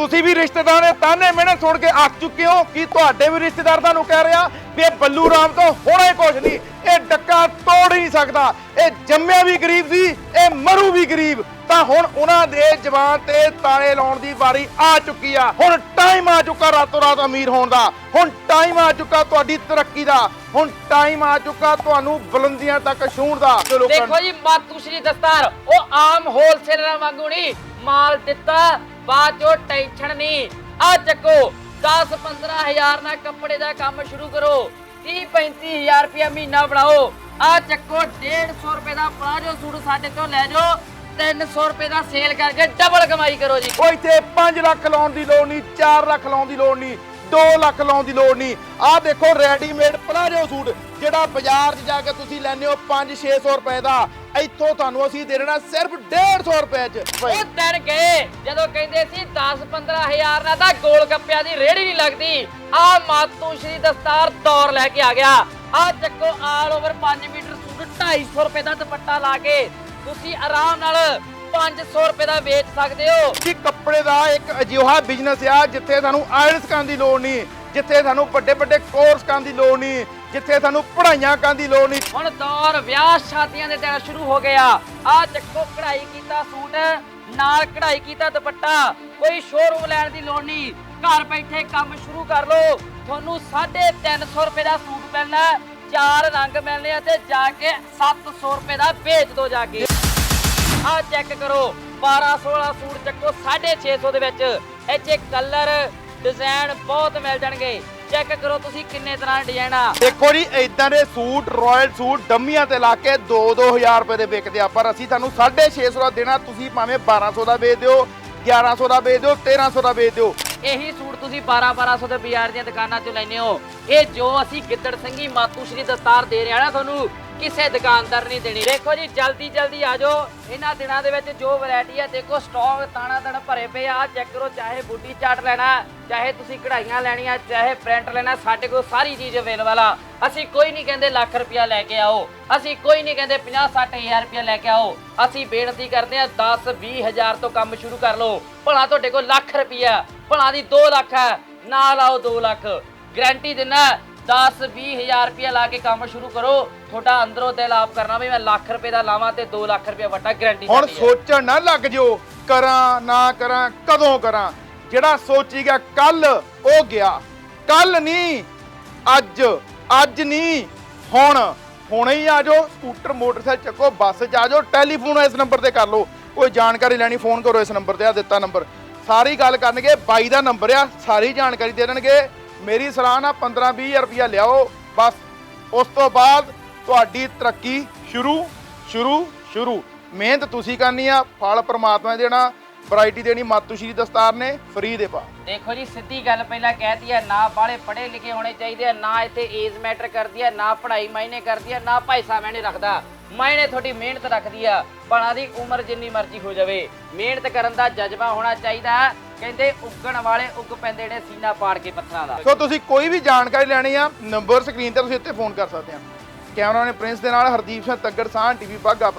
ਤੁਸੀਂ ਵੀ ਰਿਸ਼ਤੇਦਾਰ ਦੇ ਤਾਨੇ ਮਿਹਣੇ ਸੁਣ ਕੇ ਅੱਕ ਚੁੱਕੇ ਹੋ। ਕਿ ਤੁਹਾਡੇ ਵੀ ਰਿਸ਼ਤੇਦਾਰ ਤੁਹਾਨੂੰ ਕਹਿ ਰਿਹਾ ਵੀ ਇਹ ਬੱਲੂ ਰਾਮ ਤੋਂ ਹੋਣਾ ਹੀ ਕੁਝ ਨਹੀਂ। ਇਹ ਡੱਕਾ ਤੋੜ ਹੀ ਨਹੀਂ ਸਕਦਾ। ਇਹ ਜੰਮਿਆ ਵੀ ਗਰੀਬ ਸੀ, ਇਹ ਮਰੂ ਵੀ ਗਰੀਬ। ਤਾਂ ਹੁਣ ਉਹਨਾਂ ਦੇ ਜਵਾਨ ਤੇ ਤਾਲੇ ਲਾਉਣ ਦੀ ਵਾਰੀ ਆ ਚੁੱਕੀ ਆ। ਹੁਣ ਟਾਈਮ ਆ ਚੁੱਕਾ ਰਾਤੋਂ ਰਾਤ ਅਮੀਰ ਹੋਣ ਦਾ। ਹੁਣ ਟਾਈਮ ਆ ਚੁੱਕਾ ਤੁਹਾਡੀ ਤਰੱਕੀ ਦਾ। ਹੁਣ ਟਾਈਮ ਆ ਚੁੱਕਾ ਤੁਹਾਨੂੰ ਬੁਲੰਦੀਆਂ ਤੱਕ ਛੂਹਣ ਦਾ। ਦੇਖੋ ਜੀ ਮਾਤੂ ਸ਼੍ਰੀ ਦਸਤਾਰ, ਉਹ ਆਮ ਹੋਲਸੇਲਰਾਂ ਵਾਂਗੂ ਨਹੀਂ। ਮਾਲ ਦਿੱਤਾ ਬਾਅਦ ਚੋਂ ਟੈਨਸ਼ਨ ਨਹੀਂ। ਆ ਚੱਕੋ 10 15000 ਨਾਲ ਕੱਪੜੇ ਦਾ ਕੰਮ ਸ਼ੁਰੂ ਕਰੋ। 30 35000 ਰੁਪਇਆ ਮਹੀਨਾ ਬਣਾਓ। ਆ ਚੱਕੋ 150 ਰੁਪਏ ਦਾ ਪਲਾਜੋ ਸੂਟ ਸਾਡੇ ਤੋਂ ਲੈ ਜਾਓ। 300 ਰੁਪਏ ਦਾ ਸੇਲ ਕਰਕੇ ਡਬਲ ਕਮਾਈ ਕਰੋ ਜੀ। ਉਹ ਇੱਥੇ 5 ਲੱਖ ਲਾਉਣ ਦੀ ਲੋੜ ਨਹੀਂ 4 ਲੱਖ ਲਾਉਣ ਦੀ ਲੋੜ ਨਹੀਂ। 2 ਲੱਖ ਲਾਉਣ ਦੀ ਲੋੜ ਨਹੀਂ। ਆਹ ਦੇਖੋ ਰੈਡੀਮੇਡ ਪਲਾਜੋ ਸੂਟ, ਜਿਹੜਾ ਬਾਜ਼ਾਰ 'ਚ ਜਾ ਕੇ ਤੁਸੀਂ ਲੈਂਦੇ ਹੋ 5-600 ਰੁਪਏ ਦਾ। ਇੱਥੋਂ ਤੁਹਾਨੂੰ ਅਸੀਂ ਦੇ ਦੇਣਾ ਸਿਰਫ 150 ਰੁਪਏ 'ਚ। ਉਹ ਦਿਨ ਗਏ, ਜਦੋਂ ਕਹਿੰਦੇ ਸੀ 10 15000 ਨਾਲ ਤਾਂ ਗੋਲ ਗੱਪਿਆਂ ਦੀ ਰੇੜੀ ਨਹੀਂ ਲੱਗਦੀ। ਆ ਮਾਤੂ ਸ਼੍ਰੀ ਦਸਤਾਰ ਦੌਰ ਲੈ ਕੇ ਆ ਗਿਆ। ਆ ਚੱਕੋ ਆਲ ਓਵਰ 5 ਮੀਟਰ ਸੂਟ 250 ਰੁਪਏ ਦਾ ਦੁਪੱਟਾ ਲਾ ਕੇ ਤੁਸੀਂ ਆਰਾਮ ਨਾਲ 500 ਰੁਪਏ ਦਾ ਵੇਚ ਸਕਦੇ ਹੋ। ਕਿ ਕੱਪੜੇ ਦਾ ਇੱਕ ਅਜਿਹਾ ਬਿਜ਼ਨਸ ਆ ਜਿੱਥੇ ਤੁਹਾਨੂੰ ਆਇਲਸ ਕਰਨ ਦੀ ਲੋੜ ਨਹੀਂ ਜਿੱਥੇ ਤੁਹਾਨੂੰ ਵੱਡੇ ਵੱਡੇ ਕੋਰਸ ਕਰਨ ਦੀ ਲੋੜ ਨਹੀਂ ਜਿੱਥੇ ਤੁਹਾਨੂੰ ਪੜ੍ਹਾਈਆਂ ਕਰਨ ਦੀ ਲੋੜ ਨਹੀਂ। ਹੁਣ ਦੌਰ ਵਿਆਹ ਸ਼ਾਦੀਆਂ ਦੇ ਦਿਨ ਸ਼ੁਰੂ ਹੋ ਗਿਆ। ਆ ਚੱਕੋ ਕਢਾਈ ਕੀਤਾ ਸੂਟ ਨਾਲ ਕਢਾਈ ਕੀਤਾ ਦੁਪੱਟਾ। ਕੋਈ ਸ਼ੋਰੂਮ ਲੈਣ ਦੀ ਲੋੜ ਨਹੀਂ। ਘਰ ਬੈਠੇ ਕੰਮ ਸ਼ੁਰੂ ਕਰ ਲਓ। ਤੁਹਾਨੂੰ 350 ਰੁਪਏ ਦਾ ਸੂਟ ਮਿਲਣਾ। ਚਾਰ ਰੰਗ ਮਿਲਣੇ ਆ ਤੇ ਜਾ ਕੇ 700 ਰੁਪਏ ਦਾ ਵੇਚ ਦੋ ਜਾ ਕੇ। ਆ ਚੈੱਕ ਕਰੋ। 12 16 ਸੂਟ ਚੱਕੋ 650 ਦੇ ਵਿੱਚ। ਇਹ 'ਚ ਕਲਰ ਡਿਜ਼ਾਈਨ ਬਹੁਤ ਮਿਲ ਜਾਣਗੇ। ਚੈੱਕ ਕਰੋ ਤੁਸੀਂ ਕਿੰਨੇ ਤਰ੍ਹਾਂ ਦੇ ਡਿਜ਼ਾਈਨ ਆ। ਦੇਖੋ ਜੀ ਇਦਾਂ ਦੇ ਸੂਟ ਰਾਇਲ ਸੂਟ ਡੰਮੀਆਂ ਤੇ ਲਾ ਕੇ 2-2000 ਰੁਪਏ ਦੇ ਵਿਕਦੇ ਆ। ਪਰ ਅਸੀਂ ਤੁਹਾਨੂੰ 650 ਦਾ ਦੇਣਾ ਤੁਸੀਂ ਭਾਵੇਂ 1200 ਦਾ ਵੇਚ ਦਿਓ 1100 ਦਾ ਵੇਚ ਦਿਓ 1300 ਦਾ ਵੇਚ ਦਿਓ। ਇਹੀ ਸੂਟ ਤੁਸੀਂ 12 1200 ਦੇ ਬਾਜ਼ਾਰ ਦੀਆਂ ਦੁਕਾਨਾਂ 'ਚੋਂ ਲੈਨੇ ਹੋ। ਇਹ ਜੋ ਅਸੀਂ ਗਿੱਦੜ ਸਿੰਘੀ ਮਾਤੂ ਸ਼੍ਰੀ ਦਸਤਾਰ ਦੇ ਰਿਹਾ ਨਾ ਤੁਹਾਨੂੰ, ਕਿਸੇ ਦੁਕਾਨਦਾਰ ਨਹੀਂ ਦੇਣੀ। ਦੇਖੋ ਜੀ, ਜਲਦੀ ਜਲਦੀ ਆ ਜਾਓ। ਇਹਨਾਂ ਦਿਨਾਂ ਦੇ ਵਿੱਚ ਜੋ ਵੈਰਾਈਟੀ ਆ, ਦੇਖੋ ਸਟਾਕ ਤਾਣਾ ਤਣ ਭਰੇ ਪਏ ਆ। ਚੈੱਕ ਕਰੋ, ਚਾਹੇ ਬੁੱਢੀ ਚਾਟ ਲੈਣਾ, ਚਾਹੇ ਤੁਸੀਂ ਕਢਾਈਆਂ ਲੈਣੀਆਂ, ਚਾਹੇ ਪ੍ਰਿੰਟ ਲੈਣਾ, ਸਾਡੇ ਕੋਲ ਸਾਰੀ ਚੀਜ਼ ਅਵੇਲੇਬਲ ਆ। ਅਸੀਂ ਕੋਈ ਨਹੀਂ ਕਹਿੰਦੇ ਲੱਖ ਰੁਪਇਆ ਲੈ ਕੇ ਆਓ। ਅਸੀਂ ਕੋਈ ਨਹੀਂ ਕਹਿੰਦੇ 50 60000 ਰੁਪਇਆ ਲੈ ਕੇ ਆਓ। ਅਸੀਂ ਬੇਨਤੀ ਕਰਦੇ ਆ 10 20000 ਤੋਂ ਕੰਮ ਸ਼ੁਰੂ ਕਰ ਲਓ। ਭਲਾ ਤੁਹਾਡੇ ਕੋਲ ਲੱਖ ਰੁਪਇਆ, ਭਲਾ ਦੀ 2 ਲੱਖ ਹੈ। ਨਾ ਲਾਓ 2 ਲੱਖ। ਗਾਰੰਟੀ ਦਿੰਨਾ 10 20000 ਰੁਪਇਆ ਲਾ ਕੇ ਕੰਮ ਸ਼ੁਰੂ ਕਰੋ। ਤੁਹਾਡਾ ਅੰਦਰੋਂ ਦਿਲ ਆਪ ਕਰਨਾ ਵੀ ਮੈਂ ਲੱਖ ਰੁਪਏ ਦਾ ਲਾਵਾਂ ਤੇ 2 ਲੱਖ ਰੁਪਇਆ ਵੱਟਾ ਗਾਰੰਟੀ ਹੁਣ ਸੋਚਣ ਨਾ ਲੱਗ ਜਿਓ ਕਰਾਂ ਨਾ ਕਰਾਂ ਕਦੋਂ ਕਰਾਂ। ਜਿਹੜਾ ਸੋਚੀ ਗਿਆ ਕੱਲ ਉਹ ਗਿਆ। ਕੱਲ ਨਹੀਂ ਅੱਜ ਅੱਜ ਨਹੀਂ ਹੁਣ। ਹੁਣੇ ਹੀ ਆ ਜਾਓ ਸਕੂਟਰ ਮੋਟਰਸਾਈਕਲ ਚੱਕੋ ਬੱਸ 'ਚ ਆ ਜਾਓ ਟੈਲੀਫੋਨ ਇਸ ਨੰਬਰ ਤੇ ਕਰ ਲਓ। ਕੋਈ ਜਾਣਕਾਰੀ ਲੈਣੀ ਫੋਨ ਕਰੋ ਇਸ ਨੰਬਰ ਤੇ ਆ ਦਿੱਤਾ ਨੰਬਰ। ਸਾਰੀ ਗੱਲ ਕਰਨਗੇ, ਬਾਈ ਦਾ ਨੰਬਰ ਆ, ਸਾਰੀ ਜਾਣਕਾਰੀ ਦੇ ਦੇਣਗੇ। ਮੇਰੀ ਸਲਾਹ ਨਾ 15 20000 ਰੁਪਇਆ ਲਿਆਓ। ਬਸ, ਉਸ ਤੋਂ ਬਾਅਦ ਤੁਹਾਡੀ ਤਰੱਕੀ ਸ਼ੁਰੂ ਸ਼ੁਰੂ ਸ਼ੁਰੂ। ਮਿਹਨਤ ਤੁਸੀਂ ਕਰਨੀ ਆ, ਫਲ ਪ੍ਰਮਾਤਮਾ ਨੇ ਦੇਣਾ, ਵੈਰਾਈਟੀ ਦੇਣੀ ਮਾਤੂ ਸ਼੍ਰੀ ਦਸਤਾਰ ਨੇ, ਫਰੀ ਦੇ ਪਾ। ਦੇਖੋ ਜੀ, ਸਿੱਧੀ ਗੱਲ ਪਹਿਲਾਂ ਕਹਿਤੀ ਹੈ ਨਾ ਬਾਲੇ ਪੜ੍ਹੇ ਲਿਖੇ ਹੋਣੇ ਚਾਹੀਦੇ ਆ, ਨਾ ਇੱਥੇ ਏਜ ਮੈਟਰ ਕਰਦੀ ਹੈ ਨਾ ਪੜ੍ਹਾਈ ਮਾਇਨੇ ਕਰਦੀ ਹੈ ਨਾ ਪੈਸਾ ਮੈਨੇ ਰੱਖਦਾ। ਮਾਇਨੇ ਤੁਹਾਡੀ ਮਿਹਨਤ ਰੱਖਦੀ ਆ, ਭਲਾ ਦੀ ਉਮਰ ਜਿੰਨੀ ਮਰਜ਼ੀ ਹੋ ਜਾਵੇ। ਮਿਹਨਤ ਕਰਨ ਦਾ ਜਜ਼ਬਾ ਹੋਣਾ ਚਾਹੀਦਾ, ਕਹਿੰਦੇ ਉੱਗਣ ਵਾਲੇ ਉੱਗ ਪੈਂਦੇ ਨੇ ਸੀਨਾ ਪਾੜ ਕੇ ਪੱਥਰਾਂ ਦਾ। ਸੋ ਤੁਸੀਂ ਕੋਈ ਵੀ ਜਾਣਕਾਰੀ ਲੈਣੀ ਆ, ਨੰਬਰ ਸਕਰੀਨ ਤੇ ਤੁਸੀਂ ਇੱਥੇ ਫੋਨ ਕਰ ਸਕਦੇ ਆ। ਕੈਮਰਾਮੈਨ ਪ੍ਰਿੰਸ ਦੇ ਨਾਲ ਹਰਦੀਪ ਸਿੰਘ ਤੱਗੜ ਸਾਹ ਟੀਵੀ ਬਾਗਾ